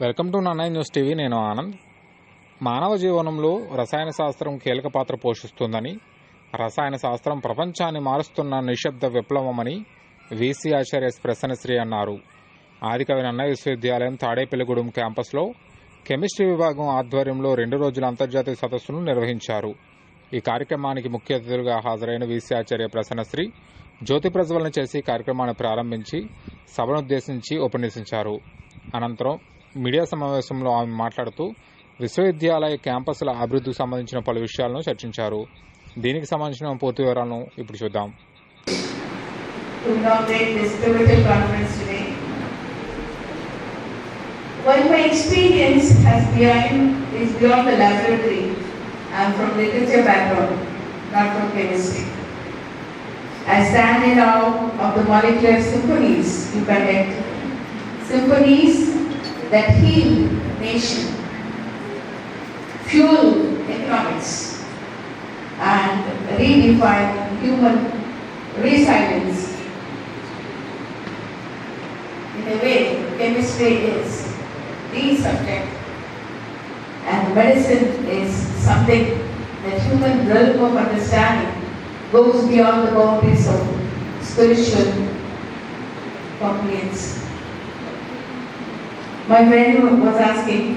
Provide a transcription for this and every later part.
Welcome to Nannayya news TV. నేను ఆనంద్. మానవ జీవనంలో రసాయన శాస్త్రం కీలక పాత్ర పోషిస్తుందని రసాయన శాస్త్రం ప్రపంచాన్ని మారుస్తున్న నిశ్శబ్ద విప్లవమని వీసీ ఆచార్య ప్రసన్నశ్రీ అన్నారు. ఆదికవి నన్నయ్య విశ్వవిద్యాలయం తాడేపల్లిగూడెం క్యాంపస్లో కెమిస్ట్రీ విభాగం ఆధ్వర్యంలో రెండు రోజుల అంతర్జాతీయ సదస్సును నిర్వహించారు. ఈ కార్యక్రమానికి ముఖ్య అతిథులుగా హాజరైన వీసీ ఆచార్య ప్రసన్నశ్రీ జ్యోతి ప్రజ్వలన చేసి కార్యక్రమాన్ని ప్రారంభించి సభనుద్దేశించి ఉపన్యసించారు. అనంతరం మీడియా సమావేశంలో ఆమె మాట్లాడుతూ విశ్వవిద్యాలయ క్యాంపస్ల అభివృద్ధికి సంబంధించిన పలు విషయాలను చర్చించారు దీనికి సంబంధించిన పూర్తి వివరాలను ఇప్పుడు చూద్దాం. While my experience has beyond, is beyond the laboratory, I am from literature background, not from chemistry. I stand in awe of the molecular symphonies you conduct, symphonies that heal nation, fuel economics, and redefine human resilience in a way, chemistry is the subject and medicine is something that human realm of understanding goes beyond the boundaries of spiritual comprehension. My friend was asking,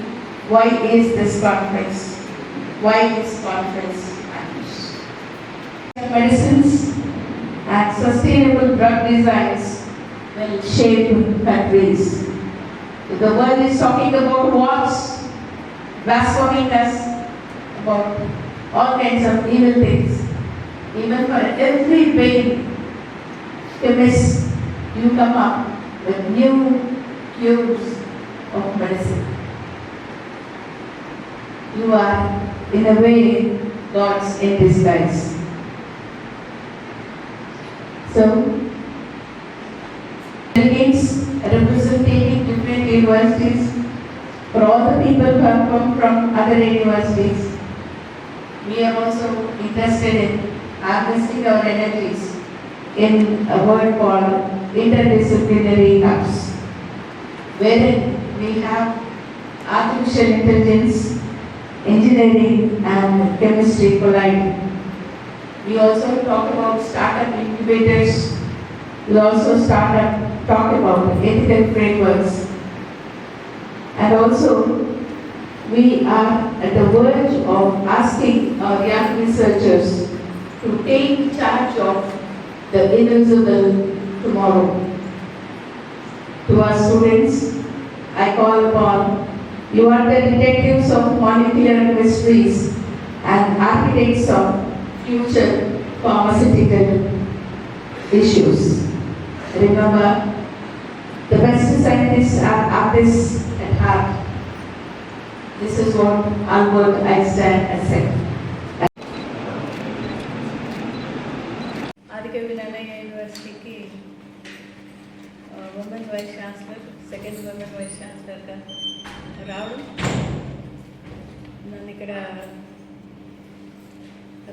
why is this conference? Why this conference? Medicines and sustainable drug designs will shape countries. The world is talking about wars, blaspheming us about all kinds of evil things. Even for every pain, chemists, you come up with new cures of medicine. You are, in a way, gods in disguise. So, delegates representing different universities, for all the people who have come from other universities. We are also interested in harnessing our energies in a word called interdisciplinary hubs, wherein we have artificial intelligence, engineering and chemistry collide. We also talk about startup incubators we also start up, talk about ethical frameworks. And also, we are at the verge of asking our young researchers to take charge of the invisible tomorrow. To our students, I call upon you are the detectives of molecular mysteries and architects of future pharmaceutical issues. Remember, the best scientists are artists at heart. This is what Albert Einstein has said. ఆదికవి నన్నయ్య యూనివర్సిటీకి women vice chancellor second government vice ఛాన్సలర్గా రావడం. నన్ను ఇక్కడ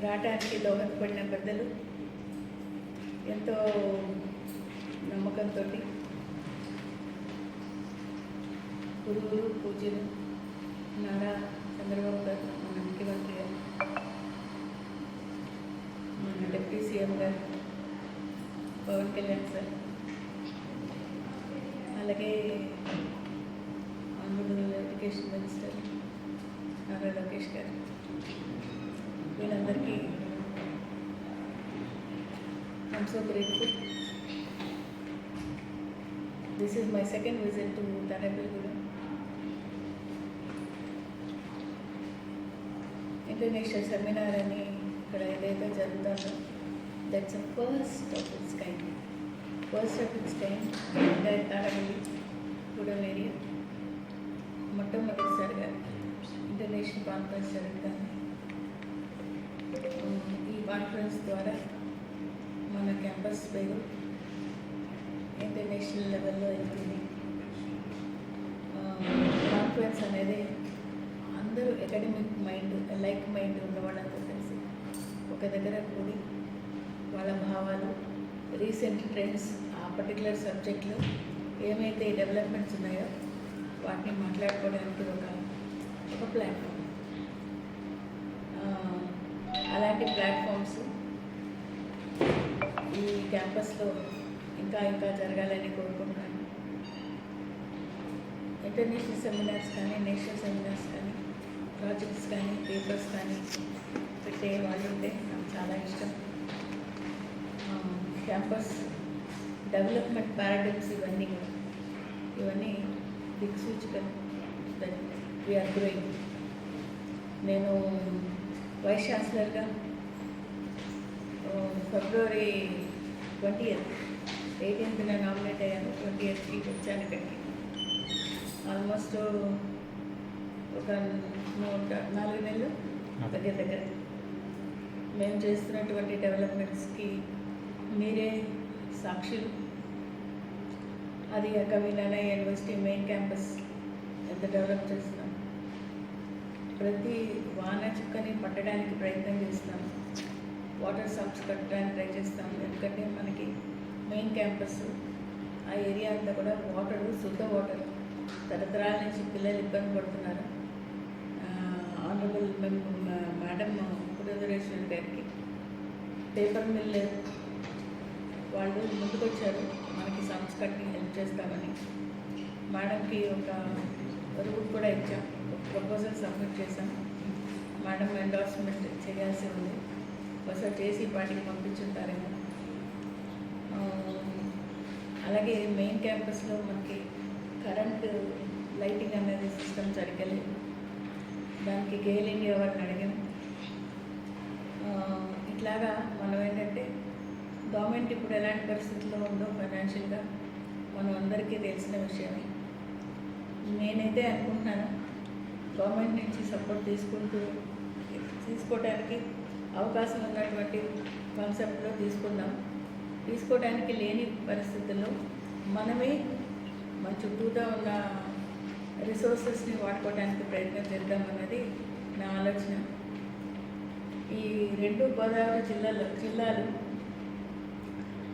రావటానికి దోహదపడిన పెద్దలు ఎంతో నమ్మకంతో గురువులు పూజలు నారా చంద్రబాబు గారు మన ముఖ్యమంత్రి గారు మన డిప్యూటీ సీఎం గారు పవన్ కళ్యాణ్ సార్ అలాగే honourable education minister Nara Lokesh గారు వీళ్ళందరికీ I'm so grateful this is my second visit to Tadepalligudem international seminar అని ఇక్కడ ఏదైతే జరుగుతుందో that's a first of its kind first of its kind entire Tadepalli Gudem area మొట్టమొదటిసారిగా international conference జరుగుతుంది ఈ conference ద్వారా మన క్యాంపస్ పేరు ఇంటర్నేషనల్ లెవెల్లో వెళ్తుంది. కాన్ఫరెన్స్ అనేది అందరూ అకాడమిక్ మైండ్ లైక్ మైండ్ ఉన్న వాళ్ళంతా కలిసి ఒక దగ్గర కూడి వాళ్ళ భావాలు రీసెంట్ ట్రెండ్స్ ఆ పర్టికులర్ సబ్జెక్ట్లో ఏమైతే డెవలప్మెంట్స్ ఉన్నాయో వాటిని మాట్లాడుకోవడానికి ఒక ఒక ప్లాట్ఫామ్ అలాంటి ప్లాట్ఫామ్స్ ఈ క్యాంపస్లో ఇంకా ఇంకా జరగాలని కోరుకుంటున్నాను. ఇంటర్నేషనల్ సెమినార్స్ కానీ నేషనల్ సెమినార్స్ కానీ ప్రాజెక్ట్స్ కానీ పేపర్స్ కానీ పెట్టే వాళ్ళు ఉంటే నాకు చాలా ఇష్టం. క్యాంపస్ డెవలప్మెంట్ పారాడమ్స్ ఇవన్నీ కూడా. ఇవన్నీ దిక్సూచికం దట్ వీఆర్ గ్రోయింగ్ నేను వైస్ ఛాన్సలర్గా ఫిబ్రవరి ట్వంటీ ఎయిత్ ఎయిటీన్త్న నామినేట్ అయ్యాను. ట్వంటీ ఎయిత్కి వచ్చాను ఇక్కడికి. ఆల్మోస్ట్ ఒక నూట నాలుగు నెలలు దగ్గర దగ్గర. మేము చేస్తున్నటువంటి డెవలప్మెంట్స్కి మీరే సాక్షులు. అది కాక వినాయక యూనివర్సిటీ మెయిన్ క్యాంపస్ ఎంత డెవలప్ చేస్తున్నాం ప్రతి వాన చుక్కని పట్టడానికి ప్రయత్నం చేస్తున్నాం వాటర్ సబ్స్ కట్టడానికి ట్రై చేస్తాం. ఎందుకంటే మనకి మెయిన్ క్యాంపస్ ఆ ఏరియా అంతా కూడా వాటర్ శుద్ధ వాటర్ తరతరాల నుంచి పిల్లలు ఇబ్బంది పడుతున్నారు. ఆనరబుల్ మేడం పురంధరేశ్వరి గారికి. పేపర్ మిల్ వాళ్ళు ముందుకొచ్చారు. మనకి సమ్స్ కట్టి హెల్ప్ చేస్తామని మేడంకి ఒక రూట్ కూడా ఇచ్చాం. ఒక ప్రపోజల్ సబ్మిట్ చేశాం. మేడం ఎండార్స్మెంట్ చేయాల్సి ఉంది. ఒకసారి చేసి వాటికి పంపించుంటారేమో. అలాగే మెయిన్ క్యాంపస్లో మనకి కరెంట్ లైటింగ్ అనేది సిస్టమ్ జరగలేదు దానికి గేల్ ఇండియా వారిని అడిగాం. ఇట్లాగా మనం ఏంటంటే గవర్నమెంట్ ఇప్పుడు ఎలాంటి పరిస్థితుల్లో ఉందో ఫైనాన్షియల్గా మనం అందరికీ తెలిసిన విషయమే. నేనైతే అనుకుంటున్నాను గవర్నమెంట్ నుంచి సపోర్ట్ తీసుకుంటూ తీసుకోవడానికి అవకాశం ఉన్నటువంటి కాన్సెప్ట్లో తీసుకుందాం. తీసుకోవడానికి లేని పరిస్థితుల్లో మనమే మన చుట్టూతో ఉన్న రిసోర్సెస్ని వాడుకోవడానికి ప్రయత్నం చేద్దాం అన్నది నా ఆలోచన. ఈ రెండు గోదావరి జిల్లాలో జిల్లాలు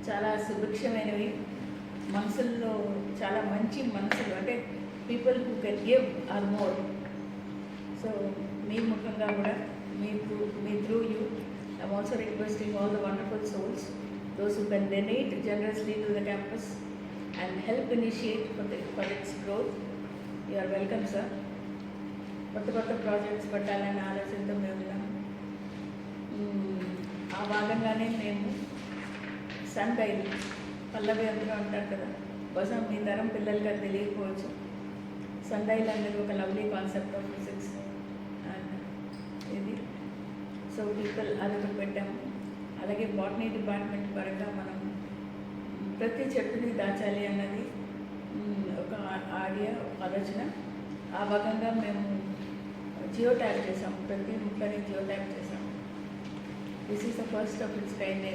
చాలా సుభిక్షమైనవి. మనసుల్లో చాలా మంచి మనసులు అంటే people who can give or more so మీ ముఖంగా కూడా మీ through me through you I'm also requesting all the wonderful souls those who can donate generously to the campus and help initiate for the for its growth you are welcome sir కొత్త కొత్త projects పెట్టాలనే ఆలోచనతో మేము ఉన్నాం hmm, ఆ భాగంగానే మేము sun dairy పల్లవి అందరూ అంటారు కదా. బహుశా మీ తరం పిల్లలకి తెలియకపోవచ్చు. సన్ డైల్ అనేది ఒక లవ్లీ కాన్సెప్ట్ ఆఫ్ ఫిజిక్స్ ఇది. సో పీపుల్ అది ఒకటి పెట్టాము అలాగే బాటనీ డిపార్ట్మెంట్ పరంగా మనం ప్రతి చెట్టుని దాచాలి అన్నది ఒక ఆడియా ఆలోచన. ఆ భాగంగా మేము జియో ట్యాగ్ చేసాం. ప్రతి ముక్కని జియో ట్యాగ్ చేసాం. This is the first of its kind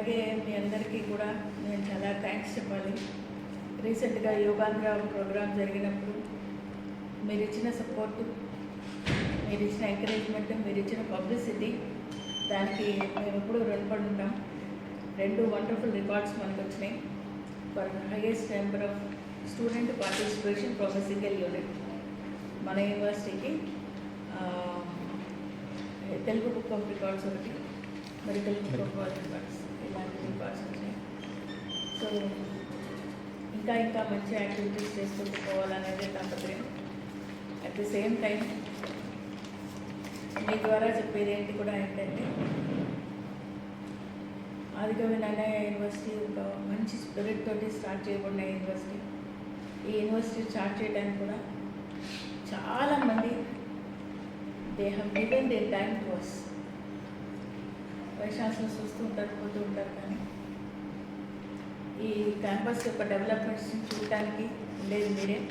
అలాగే మీ అందరికీ కూడా నేను చాలా థ్యాంక్స్ చెప్పాలి. రీసెంట్గా యోగాంధ్ర ప్రోగ్రామ్ జరిగినప్పుడు మీరు ఇచ్చిన సపోర్టు మీరు ఇచ్చిన ఎంకరేజ్మెంట్ మీరు ఇచ్చిన పబ్లిసిటీ దానికి మేము ఎప్పుడూ రుణపడి ఉంటాం. రెండు వండర్ఫుల్ రికార్డ్స్ మనకు వచ్చినాయి for highest number of student participation ప్రొఫెసికల్ unit మన యూనివర్సిటీకి తెలుగు బుక్ ఆఫ్ రికార్డ్స్ ఒకటి మరి Telugu book of records so ఇంకా ఇంకా మంచి యాక్టివిటీస్ చేసుకుంటూ పోవాలనేది తాపత్రయం. అట్ ది సేమ్ టైం మీ ద్వారా చెప్పేది ఏంటి కూడా ఏంటంటే ఆదికవి నారాయణ యూనివర్సిటీ ఒక మంచి స్పిరిట్ తోటి స్టార్ట్ చేయబడిన యూనివర్సిటీ. ఈ యూనివర్సిటీ స్టార్ట్ చేయడానికి కూడా చాలామంది they have given they time to us వైశాల్సిన చూస్తూ ఉంటారు పోతూ క్యాంపస్ యొక్క డెవలప్మెంట్స్ని చూడటానికి ఉండేది మీరే.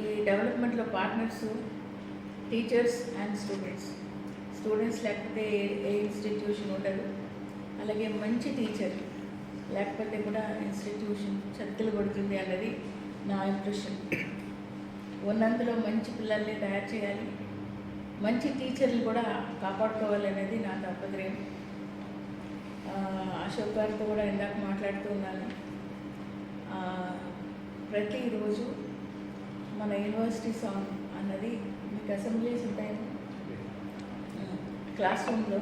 ఈ డెవలప్మెంట్లో partners teachers and students students లేకపోతే ఏ- ఇన్స్టిట్యూషన్ ఉండదు. అలాగే మంచి టీచర్ లేకపోతే కూడా ఇన్స్టిట్యూషన్ చక్కలు కొడుతుంది అన్నది నా ఇంప్రెషన్ ఉన్నంతలో మంచి పిల్లల్ని తయారు చేయాలి. మంచి టీచర్లు కూడా కాపాడుకోవాలి అనేది నా తాపత్రయం అశోక్ గారితో కూడా ఇందాక మాట్లాడుతున్నాను ప్రతిరోజు మన యూనివర్సిటీ సాంగ్ అన్నది మీకు అసెంబ్లీస్ ఉంటాయి. క్లాస్ రూమ్లో.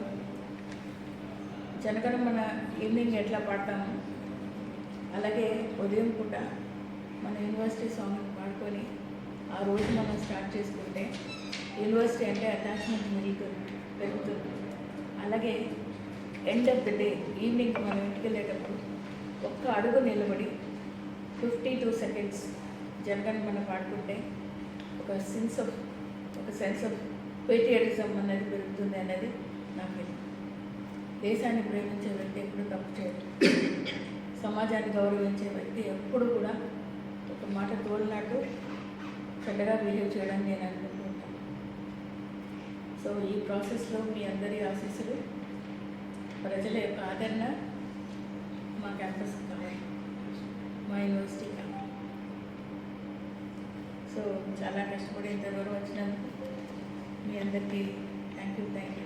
జనగణమన ఈవినింగ్ ఎట్లా పాడతాము అలాగే ఉదయం పూట మన యూనివర్సిటీ సాంగ్ పాడుకొని ఆ రోజు మనం స్టార్ట్ చేసుకుంటే యూనివర్సిటీ అంటే అటాచ్మెంట్ మెరుగు పెరుగుతుంది. అలాగే end of the day evening మనం ఇంటికి వెళ్ళేటప్పుడు ఒక్క అడుగు నిలబడి ఫిఫ్టీ టూ సెకండ్స్ జనగణమన పాడుకుంటే ఒక సెన్స్ ఆఫ్ ఒక సెన్స్ ఆఫ్ పేట్రియటిజం అనేది పెరుగుతుంది అనేది నాకు దేశాన్ని ప్రేమించే వ్యక్తి ఎప్పుడు తప్పు చేయడు. సమాజాన్ని గౌరవించే వ్యక్తి ఎప్పుడు కూడా ఒక మాట తోలినట్టు చెడ్డగా బిహేవ్ చేయడం నేను అనుకుంటూ ఉంటాను. సో ఈ ప్రాసెస్లో మీ అందరి ఆశీస్సులు ప్రజల యొక్క ఆదరణ మా క్యాంపస్ కావాలి మా యూనివర్సిటీ కావాలి సో చాలా కష్టపడి ఇంత దూరం వచ్చినందుకు మీ అందరికీ థ్యాంక్ యూ థ్యాంక్ యూ